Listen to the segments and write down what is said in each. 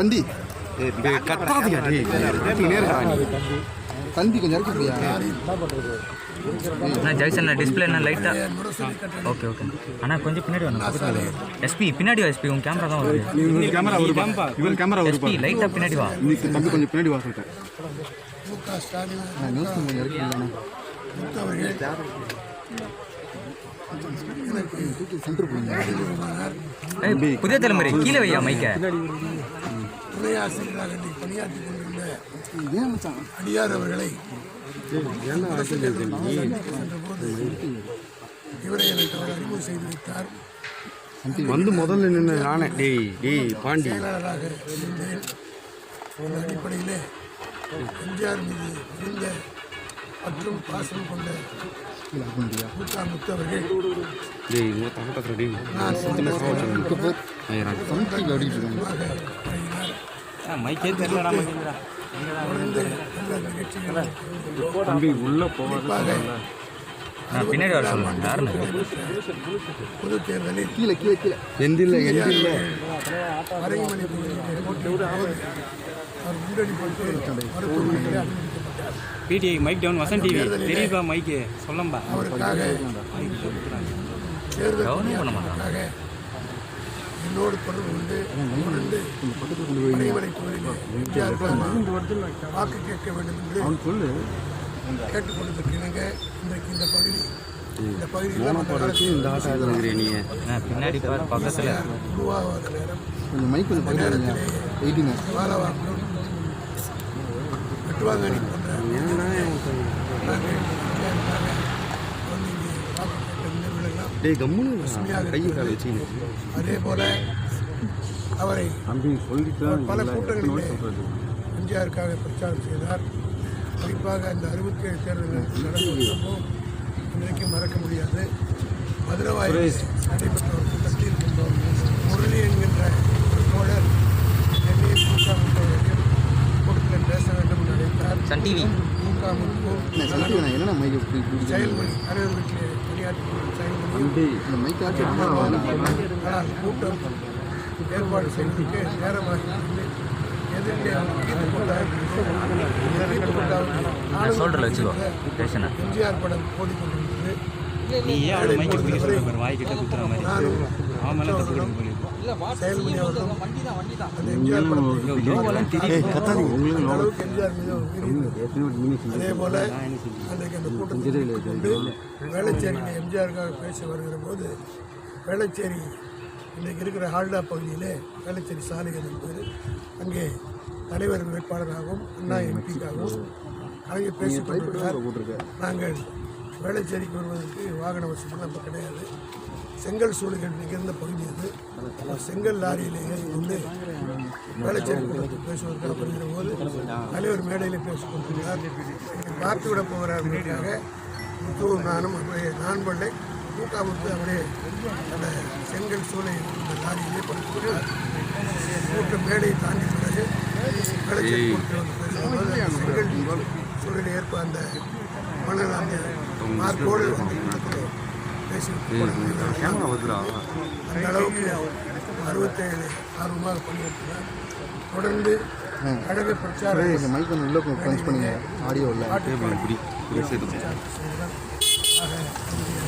தந்தி. கத்தாதியா டேய். இருக்கா தந்தி கொஞ்சம் இறக்கிறியா அண்ணா ஜெய்சன் டிஸ்பிளே என்ன லைட்டாக ஓகே ஓகே அண்ணா கொஞ்சம் பின்னாடி வாங்க எஸ்பி பின்னாடி வா எஸ்பி உன் கேமரா தான் வருது. கேமரா வருப்பா இவன் கேமரா எஸ்பி லைட்டாக பின்னாடி வா. நீ தம்பி கொஞ்சம் பின்னாடி வா நான் நியூஸ் கொஞ்சம் ஏய், புதிய தலைமுறை கீழே வையா மைக்க துணை ஆசிரியராக இன்னைக்கு பணியாற்றி கொண்டிருந்த அடியார் அவர்களை சென்றபோது இவரை எனக்கு அவர் அறிமுகம் செய்து வைத்தார் வந்து முதல்ல நின்று நானே. டேய் டேய் பாண்டி. செயலாளராக இருந்தேன். அடிப்படையிலே எம்ஜிஆர் மீது மிகுந்த மற்றும் பாசம் கொண்ட முத்தா முத்து அவர்கள் டேய் உங்க தகட்டத்துல டேய் நான் சொன்ன மைக்கே தெரியலடா நிகழ்ச்சிகள் தம்பி உள்ள போகாத குறிப்பாக நான் பின்னாடி வர சொல்லுவேன் யாருன்னு பொது தேர்தலில் கீழே கீழே கீழே. எந்தில்ல எந்தில்ல. PTI mic down Vasan TV. தெரியுப்பா mic? சொல்லம்பா. அவருக்காக கவனம் பண்ண பணியாற்றுவதற்காக என்னோடு தொடர்பு கொண்டு உணர்ந்து மறைமலை தொகுதியிலே எம்ஜிஆருக்கு வாக்கு கேட்க வேண்டும் என்று இணங்க இன்றைக்கு இந்த பகுதி இந்த பகுதியில் பின்னாடி பக்கத்தில். உருவாகாத நேரம். கொஞ்சம் மைக் கொஞ்சம் எயிட்டீன் பாலவாக்கம் வெட்டுவாங்கனி போன்ற நாங்கள் எம்ஜிஆருக்காக வந்து இங்கே வாக்கு கேட்ட டேய் கம்முன்னு கையை கால வச்சு அதே போல அவரை தம்பி சொல்லிட்டு பல கூட்டங்களிலே எம்ஜிஆருக்காக பிரச்சாரம் செய்தார். குறிப்பாக அந்த அறுபத்தி ஏழு தேர்தலில் நடந்த இன்றைக்கும் மறக்க முடியாது. மதுரவாயில் நடைபெற்ற ஒரு கூட்டத்தில் முரளி என்கின்ற ஒரு தோழர் என்னை முகாமுற்றவர்கள் கூட்டத்தில் பேச வேண்டும் என்று அழைத்தார் சன் டிவி. முகாமுக்கும் ஆனால் கூட்டம் ஏற்பாடு செய்வதற்கு நேரமாகி எம்ஜிஆர் படம் ஓடிக்கொண்டிருந்தது நீ அதே போல அன்றைக்கு அந்த கூட்டத்தில் வேளச்சேரியில் எம்ஜிஆருக்காக பேச வருகிற போது வேளச்சேரி இன்றைக்கு இருக்கிற ஹால்டா பகுதியிலே வேளச்சேரி சாலைகள் என்பது அங்கே தலைவர் வேட்பாளராகவும் அண்ணா எம்பிக்காகவும் கலைஞர் பேசிக் கொண்டிருக்கிறார். நாங்கள் வேளச்சேரிக்கு வருவதற்கு வாகன வசதி நம்ம கிடையாது. செங்கல் சூளைகள் நிகழ்ந்த பகுதி அது. செங்கல் லாரியில் வந்து கொண்டு வேளச்சேரி கூட்டத்தில் பேசுவதற்காக வருகிற போது தலைவர் மேடையில் பேசிக் கொண்டிருக்கிறார். பார்த்து விட போகிறார் போகிறார்களுக்காக முத்துவும் நானும் அப்படியே நான் பள்ளை தூக்காமுத்து அப்படியே அந்த செங்கல் சூளை இந்த லாரியிலே படுத்துக்கிறார் கூட்ட மேடையை தாண்டி பிறகு வேளச்சேரி கூட்டத்தில் பேசும்போது செங்கல் சூழலில் ஏற்ப அந்த மணல் அந்த மார்க்கோடு வந்து போனார். கேமரா வருதுடா. அந்த அளவுக்கு அறுபத்தேழு ஆர்வமாக பணியாற்றினார் தொடர்ந்து கழக பிரச்சாரம் இந்த மைக் கொஞ்சம் உள்ள. பஞ்ச் பண்ணுங்க இப்படி ஆக என்னுடைய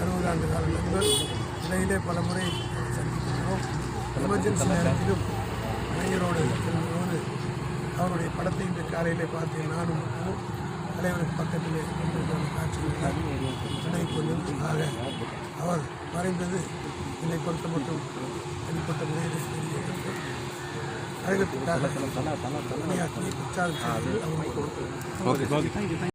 அறுபது ஆண்டு கால நண்பர் இடையிலே பல முறை சந்திக்கிறோம் எமர்ஜென்சி நேரத்திலும் கலைஞரோடு செல்லும்போது அவருடைய படத்தை இன்று காலையிலே பார்த்தேன். நானும் தலைவருக்கு பக்கத்தில் கொண்டு காட்சிகள் துணை கொண்டு அவர் மறைந்தது என்னை பொறுத்த மட்டும் தனிப்பட்ட முறையில் பெரிய இழப்பு. பணியாற்றி பிரச்சாரம் செய்து அவருக்கு